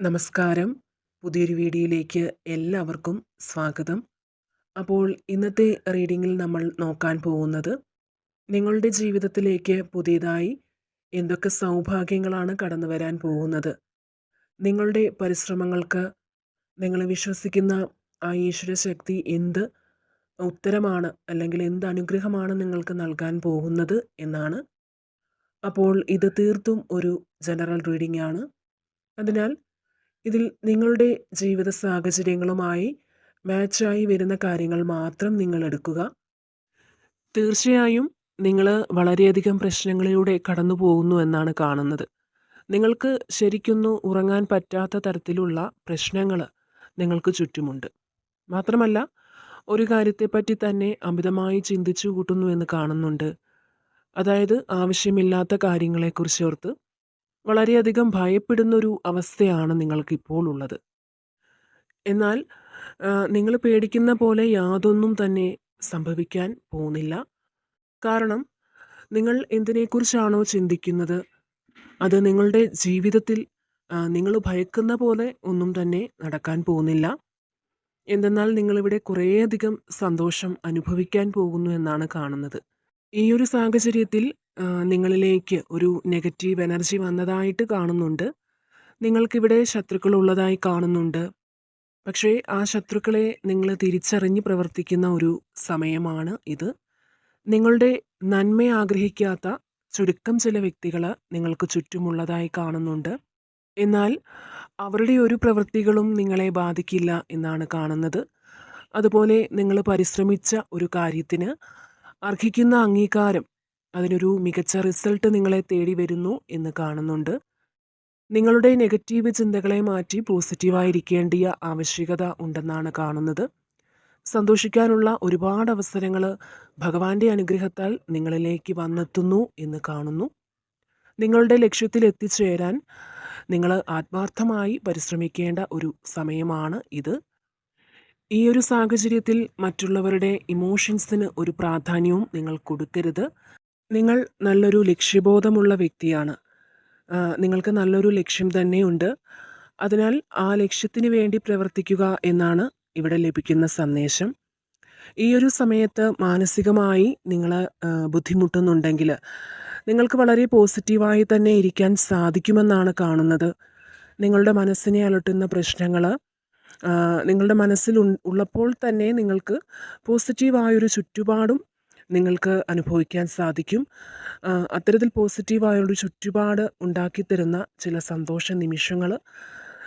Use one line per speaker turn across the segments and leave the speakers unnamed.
നമസ്കാരം. പുതിയൊരു വീഡിയോയിലേക്ക് എല്ലാവർക്കും സ്വാഗതം. അപ്പോൾ ഇന്നത്തെ റീഡിങ്ങിൽ നമ്മൾ നോക്കാൻ പോകുന്നത് നിങ്ങളുടെ ജീവിതത്തിലേക്ക് പുതിയതായി എന്തൊക്കെ സൗഭാഗ്യങ്ങളാണ് കടന്നു വരാൻ പോകുന്നത്? നിങ്ങളുടെ പരിശ്രമങ്ങൾക്ക് നിങ്ങൾ വിശ്വസിക്കുന്ന ആ ഈശ്വര ശക്തി എന്ത്? ഉത്തരമാണ് അല്ലെങ്കിൽ എന്ത് അനുഗ്രഹമാണ് നിങ്ങൾക്ക് നൽകാൻ പോകുന്നത് എന്നാണ്. അപ്പോൾ ഇത് തീർത്തും ഒരു ജനറൽ റീഡിംഗ് ആണ് അതിനാൽ ഇതിൽ നിങ്ങളുടെ ജീവിത സാഹചര്യങ്ങളുമായി മാച്ചായി വരുന്ന കാര്യങ്ങൾ മാത്രം നിങ്ങൾ എടുക്കുക. തീർച്ചയായും നിങ്ങൾ വളരെയധികം പ്രശ്നങ്ങളിലൂടെ കടന്നു പോകുന്നു എന്നാണ് കാണുന്നത്. നിങ്ങൾക്ക് ശരിക്കൊന്നു ഉറങ്ങാൻ പറ്റാത്ത തരത്തിലുള്ള പ്രശ്നങ്ങൾ നിങ്ങൾക്ക് ചുറ്റുമുണ്ട്. മാത്രമല്ല ഒരു കാര്യത്തെപ്പറ്റി തന്നെ അമിതമായി ചിന്തിച്ചു കൂട്ടുന്നു എന്ന് കാണുന്നുണ്ട്. അതായത് ആവശ്യമില്ലാത്ത കാര്യങ്ങളെക്കുറിച്ച് ഓർത്ത് വളരെയധികം ഭയപ്പെടുന്നൊരു അവസ്ഥയാണ് നിങ്ങൾക്കിപ്പോൾ ഉള്ളത് എന്നാൽ നിങ്ങൾ പേടിക്കുന്ന പോലെ യാതൊന്നും തന്നെ സംഭവിക്കാൻ പോകുന്നില്ല. കാരണം നിങ്ങൾ എന്തിനെക്കുറിച്ചാണോ ചിന്തിക്കുന്നത്? അത് നിങ്ങളുടെ ജീവിതത്തിൽ നിങ്ങൾ ഭയക്കുന്ന പോലെ ഒന്നും തന്നെ നടക്കാൻ പോകുന്നില്ല. എന്തെന്നാൽ നിങ്ങളിവിടെ കുറേയധികം സന്തോഷം അനുഭവിക്കാൻ പോകുന്നു എന്നാണ് കാണുന്നത്. ഈ ഒരു സാഹചര്യത്തിൽ നിങ്ങളിലേക്ക് ഒരു നെഗറ്റീവ് എനർജി വന്നതായിട്ട് കാണുന്നുണ്ട്. നിങ്ങൾക്കിവിടെ ശത്രുക്കൾ ഉള്ളതായി കാണുന്നുണ്ട്. പക്ഷേ ആ ശത്രുക്കളെ നിങ്ങൾ തിരിച്ചറിഞ്ഞ് പ്രവർത്തിക്കുന്ന ഒരു സമയമാണ് ഇത്. നിങ്ങളുടെ നന്മ ആഗ്രഹിക്കാത്ത ചുരുക്കം ചില വ്യക്തികൾ നിങ്ങൾക്ക് ചുറ്റുമുള്ളതായി കാണുന്നുണ്ട്. എന്നാൽ അവരുടെ ഒരു പ്രവൃത്തികളും നിങ്ങളെ ബാധിക്കില്ല എന്നാണ് കാണുന്നത്. അതുപോലെ നിങ്ങൾ പരിശ്രമിച്ച ഒരു കാര്യത്തിന് അർഹിക്കുന്ന അംഗീകാരം അതിനൊരു മികച്ച റിസൾട്ട് നിങ്ങളെ തേടി വരുന്നു എന്ന് കാണുന്നുണ്ട്. നിങ്ങളുടെ നെഗറ്റീവ് ചിന്തകളെ മാറ്റി പോസിറ്റീവായിരിക്കേണ്ടിയ ആവശ്യകത ഉണ്ടെന്നാണ് കാണുന്നത്. സന്തോഷിക്കാനുള്ള ഒരുപാട് അവസരങ്ങൾ ഭഗവാന്റെ അനുഗ്രഹത്താൽ നിങ്ങളിലേക്ക് വന്നെത്തുന്നു എന്ന് കാണുന്നു. നിങ്ങളുടെ ലക്ഷ്യത്തിൽ എത്തിച്ചേരാൻ നിങ്ങൾ ആത്മാർത്ഥമായി പരിശ്രമിക്കേണ്ട ഒരു സമയമാണ് ഇത്. ഈ ഒരു സാഹചര്യത്തിൽ മറ്റുള്ളവരുടെ ഇമോഷൻസിന് ഒരു പ്രാധാന്യവും നിങ്ങൾ കൊടുക്കരുത്. നിങ്ങൾ നല്ലൊരു ലക്ഷ്യബോധമുള്ള വ്യക്തിയാണ്. നിങ്ങൾക്ക് നല്ലൊരു ലക്ഷ്യം തന്നെയുണ്ട്. അതിനാൽ ആ ലക്ഷ്യത്തിന് വേണ്ടി പ്രവർത്തിക്കുക എന്നാണ് ഇവിടെ ലഭിക്കുന്ന സന്ദേശം. ഈ ഒരു സമയത്ത് മാനസികമായി നിങ്ങൾ ബുദ്ധിമുട്ടുന്നുണ്ടെങ്കിൽ നിങ്ങൾക്ക് വളരെ പോസിറ്റീവായി തന്നെ ഇരിക്കാൻ സാധിക്കുമെന്നാണ് കാണുന്നത്. നിങ്ങളുടെ മനസ്സിനെ അലട്ടുന്ന പ്രശ്നങ്ങൾ നിങ്ങളുടെ മനസ്സിൽ ഉള്ളപ്പോൾ തന്നെ നിങ്ങൾക്ക് പോസിറ്റീവായൊരു ചുറ്റുപാടും നിങ്ങൾക്ക് അനുഭവിക്കാൻ സാധിക്കും. അത്തരത്തിൽ പോസിറ്റീവായൊരു ചുറ്റുപാട് ഉണ്ടാക്കിത്തരുന്ന ചില സന്തോഷ നിമിഷങ്ങൾ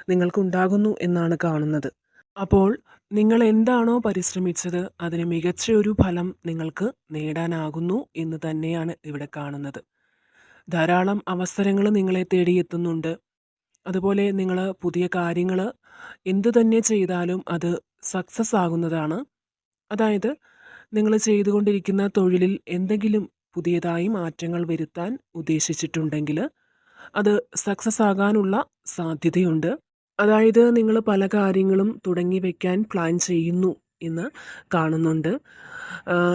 നിങ്ങൾക്കുണ്ടാകുന്നു എന്നാണ് കാണുന്നത്. അപ്പോൾ നിങ്ങൾ എന്താണോ പരിശ്രമിച്ചത് അതിന് മികച്ച ഒരു ഫലം നിങ്ങൾക്ക് നേടാനാകുന്നു എന്ന് തന്നെയാണ് ഇവിടെ കാണുന്നത്. ധാരാളം അവസരങ്ങൾ നിങ്ങളെ തേടിയെത്തുന്നുണ്ട്. അതുപോലെ നിങ്ങൾ പുതിയ കാര്യങ്ങൾ എന്തു തന്നെ ചെയ്താലും അത് സക്സസ് ആകുന്നതാണ്. അതായത് നിങ്ങൾ ചെയ്തുകൊണ്ടിരിക്കുന്ന തൊഴിലിൽ എന്തെങ്കിലും പുതിയതായി മാറ്റങ്ങൾ വരുത്താൻ ഉദ്ദേശിച്ചിട്ടുണ്ടെങ്കിൽ അത് സക്സസ് ആകാനുള്ള സാധ്യതയുണ്ട്. അതായത് നിങ്ങൾ പല കാര്യങ്ങളും തുടങ്ങി വയ്ക്കാൻ പ്ലാൻ ചെയ്യുന്നു എന്ന് കാണുന്നുണ്ട്.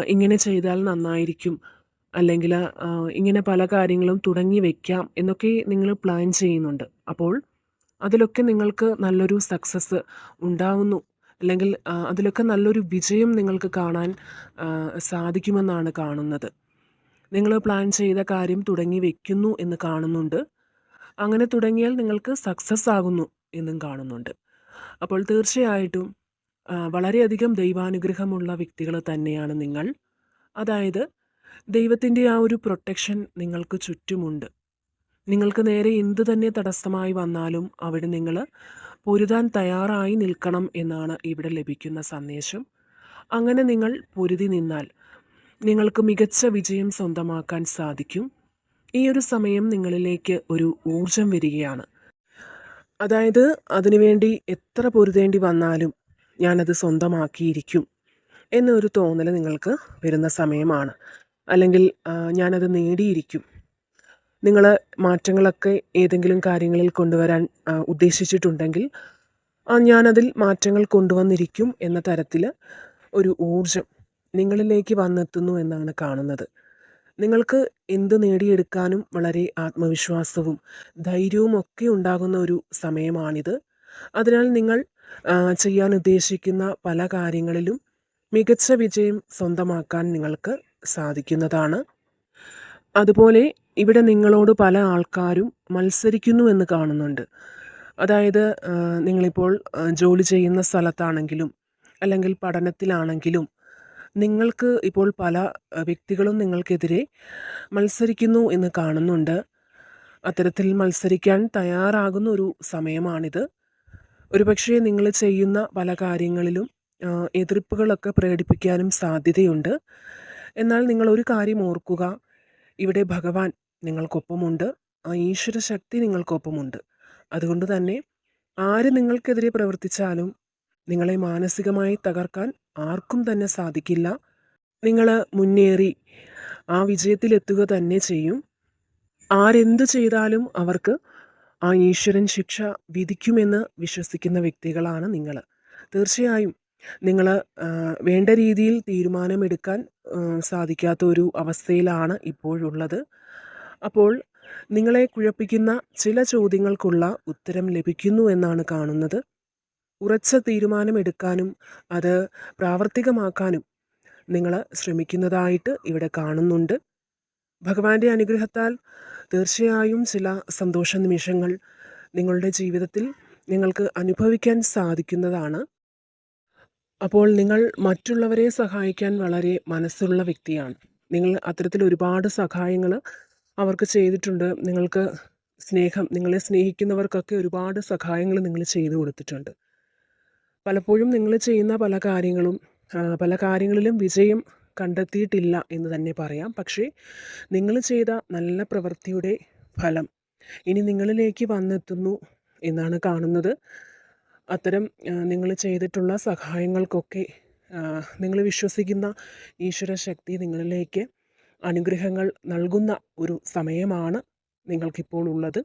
ഇങ്ങനെ ചെയ്താൽ നന്നായിരിക്കും. അല്ലെങ്കിൽ ഇങ്ങനെ പല കാര്യങ്ങളും തുടങ്ങി വയ്ക്കാം എന്നൊക്കെ നിങ്ങൾ പ്ലാൻ ചെയ്യുന്നുണ്ട്. അപ്പോൾ അതിലൊക്കെ നിങ്ങൾക്ക് നല്ലൊരു സക്സസ് ഉണ്ടാവുന്നു. അല്ലെങ്കിൽ അതിലൊക്കെ നല്ലൊരു വിജയം നിങ്ങൾക്ക് കാണാൻ സാധിക്കുമെന്നാണ് കാണുന്നത്. നിങ്ങൾ പ്ലാൻ ചെയ്ത കാര്യം തുടങ്ങി വെക്കുന്നു എന്ന് കാണുന്നുണ്ട്. അങ്ങനെ തുടങ്ങിയാൽ നിങ്ങൾക്ക് സക്സസ് ആകുന്നു എന്നും കാണുന്നുണ്ട്. അപ്പോൾ തീർച്ചയായിട്ടും വളരെയധികം ദൈവാനുഗ്രഹമുള്ള വ്യക്തികൾ തന്നെയാണ് നിങ്ങൾ. അതായത് ദൈവത്തിന്റെ ആ ഒരു പ്രൊട്ടക്ഷൻ നിങ്ങൾക്ക് ചുറ്റുമുണ്ട്. നിങ്ങൾക്ക് നേരെ എന്തു തന്നെ തടസ്സമായി വന്നാലും അവിടെ നിങ്ങൾ പൊരുതാൻ തയ്യാറായി നിൽക്കണം എന്നാണ് ഇവിടെ ലഭിക്കുന്ന സന്ദേശം. അങ്ങനെ നിങ്ങൾ പൊരുതി നിന്നാൽ നിങ്ങൾക്ക് മികച്ച വിജയം സ്വന്തമാക്കാൻ സാധിക്കും. ഈ ഒരു സമയം നിങ്ങളിലേക്ക് ഒരു ഊർജം വരികയാണ്. അതായത് അതിനുവേണ്ടി എത്ര പൊരുതേണ്ടി വന്നാലും ഞാനത് സ്വന്തമാക്കിയിരിക്കും എന്നൊരു തോന്നൽ നിങ്ങൾക്ക് വരുന്ന സമയമാണ്. അല്ലെങ്കിൽ ഞാനത് നേടിയിരിക്കും. നിങ്ങൾ മാറ്റങ്ങളൊക്കെ ഏതെങ്കിലും കാര്യങ്ങളിൽ കൊണ്ടുവരാൻ ഉദ്ദേശിച്ചിട്ടുണ്ടെങ്കിൽ ഞാനതിൽ മാറ്റങ്ങൾ കൊണ്ടുവന്നിരിക്കും എന്ന തരത്തിൽ ഒരു ഊർജം നിങ്ങളിലേക്ക് വന്നെത്തുന്നു എന്നാണ് കാണുന്നത്. നിങ്ങൾക്ക് എന്ത് നേടിയെടുക്കാനും വളരെ ആത്മവിശ്വാസവും ധൈര്യവും ഒക്കെ ഉണ്ടാകുന്ന ഒരു സമയമാണിത്. അതിനാൽ നിങ്ങൾ ചെയ്യാൻ ഉദ്ദേശിക്കുന്ന പല കാര്യങ്ങളിലും മികച്ച വിജയം സ്വന്തമാക്കാൻ നിങ്ങൾക്ക് സാധിക്കുന്നതാണ്. അതുപോലെ ഇവിടെ നിങ്ങളോട് പല ആൾക്കാരും മത്സരിക്കുന്നു എന്ന് കാണുന്നുണ്ട്. അതായത് നിങ്ങളിപ്പോൾ ജോലി ചെയ്യുന്ന സ്ഥലത്താണെങ്കിലും അല്ലെങ്കിൽ പഠനത്തിലാണെങ്കിലും നിങ്ങൾക്ക് ഇപ്പോൾ പല വ്യക്തികളും നിങ്ങൾക്കെതിരെ മത്സരിക്കുന്നു എന്ന് കാണുന്നുണ്ട്. അത്തരത്തിൽ മത്സരിക്കാൻ തയ്യാറാകുന്ന ഒരു സമയമാണിത്. ഒരുപക്ഷെ നിങ്ങൾ ചെയ്യുന്ന പല കാര്യങ്ങളിലും എതിർപ്പുകളൊക്കെ പ്രകടിപ്പിക്കാനും സാധ്യതയുണ്ട്. എന്നാൽ നിങ്ങൾ ഒരു കാര്യം ഓർക്കുക. ഇവിടെ ഭഗവാൻ നിങ്ങൾക്കൊപ്പമുണ്ട്. ആ ഈശ്വര ശക്തി നിങ്ങൾക്കൊപ്പമുണ്ട്. അതുകൊണ്ട് തന്നെ ആര് നിങ്ങൾക്കെതിരെ പ്രവർത്തിച്ചാലും നിങ്ങളെ മാനസികമായി തകർക്കാൻ ആർക്കും തന്നെ സാധിക്കില്ല. നിങ്ങൾ മുന്നേറി ആ വിജയത്തിലെത്തുക തന്നെ ചെയ്യും. ആരെന്ത് ചെയ്താലും അവർക്ക് ആ ഈശ്വരൻ ശിക്ഷ വിധിക്കുമെന്ന് വിശ്വസിക്കുന്ന വ്യക്തികളാണ് നിങ്ങൾ തീർച്ചയായും നിങ്ങൾ വേണ്ട രീതിയിൽ തീരുമാനമെടുക്കാൻ സാധിക്കാത്ത ഒരു അവസ്ഥയിലാണ് ഇപ്പോഴുള്ളത്. അപ്പോൾ നിങ്ങളെ കുഴപ്പിക്കുന്ന ചില ചോദ്യങ്ങൾക്കുള്ള ഉത്തരം ലഭിക്കുന്നു എന്നാണ് കാണുന്നത്. ഉറച്ച തീരുമാനമെടുക്കാനും അത് പ്രാവർത്തികമാക്കാനും നിങ്ങൾ ശ്രമിക്കുന്നതായിട്ട് ഇവിടെ കാണുന്നുണ്ട്. ഭഗവാന്റെ അനുഗ്രഹത്താൽ തീർച്ചയായും ചില സന്തോഷ നിമിഷങ്ങൾ നിങ്ങളുടെ ജീവിതത്തിൽ നിങ്ങൾക്ക് അനുഭവിക്കാൻ സാധിക്കുന്നതാണ്. അപ്പോൾ നിങ്ങൾ മറ്റുള്ളവരെ സഹായിക്കാൻ വളരെ മനസ്സുള്ള വ്യക്തിയാണ്. നിങ്ങൾ അത്തരത്തിൽ ഒരുപാട് സഹായങ്ങൾ അവർക്ക് ചെയ്തിട്ടുണ്ട്. നിങ്ങൾക്ക് സ്നേഹം നിങ്ങളെ സ്നേഹിക്കുന്നവർക്കൊക്കെ ഒരുപാട് സഹായങ്ങൾ നിങ്ങൾ ചെയ്തു കൊടുത്തിട്ടുണ്ട്. പലപ്പോഴും നിങ്ങൾ ചെയ്യുന്ന പല കാര്യങ്ങളും പല കാര്യങ്ങളിലും വിജയം കണ്ടെത്തിയിട്ടില്ല എന്ന് തന്നെ പറയാം. പക്ഷേ നിങ്ങൾ ചെയ്ത നല്ല പ്രവൃത്തിയുടെ ഫലം ഇനി നിങ്ങളിലേക്ക് വന്നെത്തുന്നു എന്നാണ് കാണുന്നത്. അത്തരം നിങ്ങൾ ചെയ്തിട്ടുള്ള സഹായങ്ങൾക്കൊക്കെ നിങ്ങൾ വിശ്വസിക്കുന്ന ഈശ്വര ശക്തി നിങ്ങളിലേക്ക് അനുഗ്രഹങ്ങൾ നൽകുന്ന ഒരു സമയമാണ് നിങ്ങൾക്കിപ്പോൾ ഉള്ളത്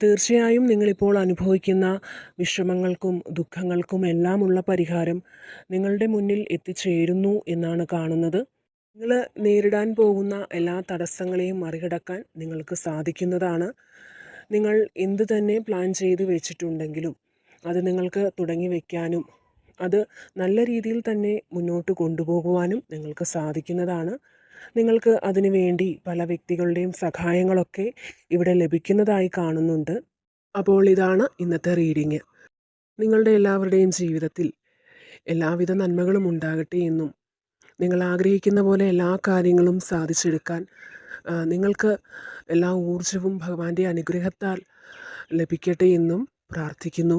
തീർച്ചയായും നിങ്ങളിപ്പോൾ അനുഭവിക്കുന്ന വിഷമങ്ങൾക്കും ദുഃഖങ്ങൾക്കും എല്ലാമുള്ള പരിഹാരം നിങ്ങളുടെ മുന്നിൽ എത്തിച്ചേരുന്നു എന്നാണ് കാണുന്നത്. നിങ്ങൾ നേരിടാൻ പോകുന്ന എല്ലാ തടസ്സങ്ങളെയും മറികടക്കാൻ നിങ്ങൾക്ക് സാധിക്കുന്നതാണ്. നിങ്ങൾ എന്തു തന്നെ പ്ലാൻ ചെയ്ത് വെച്ചിട്ടുണ്ടെങ്കിലും അത് നിങ്ങൾക്ക് തുടങ്ങി വയ്ക്കാനും അത് നല്ല രീതിയിൽ തന്നെ മുന്നോട്ട് കൊണ്ടുപോകുവാനും നിങ്ങൾക്ക് സാധിക്കുന്നതാണ്. നിങ്ങൾക്ക് അതിനു വേണ്ടി പല വ്യക്തികളുടെയും സഹായങ്ങളൊക്കെ ഇവിടെ ലഭിക്കുന്നതായി കാണുന്നുണ്ട്. അപ്പോൾ ഇതാണ് ഇന്നത്തെ റീഡിങ്. നിങ്ങളുടെ എല്ലാവരുടെയും ജീവിതത്തിൽ എല്ലാവിധ നന്മകളും ഉണ്ടാകട്ടെ എന്നും നിങ്ങൾ ആഗ്രഹിക്കുന്ന പോലെ എല്ലാ കാര്യങ്ങളും സാധിച്ചെടുക്കാൻ നിങ്ങൾക്ക് എല്ലാ ഊർജവും ഭഗവാന്റെ അനുഗ്രഹത്താൽ ലഭിക്കട്ടെ എന്നും പ്രാർത്ഥിക്കുന്നു.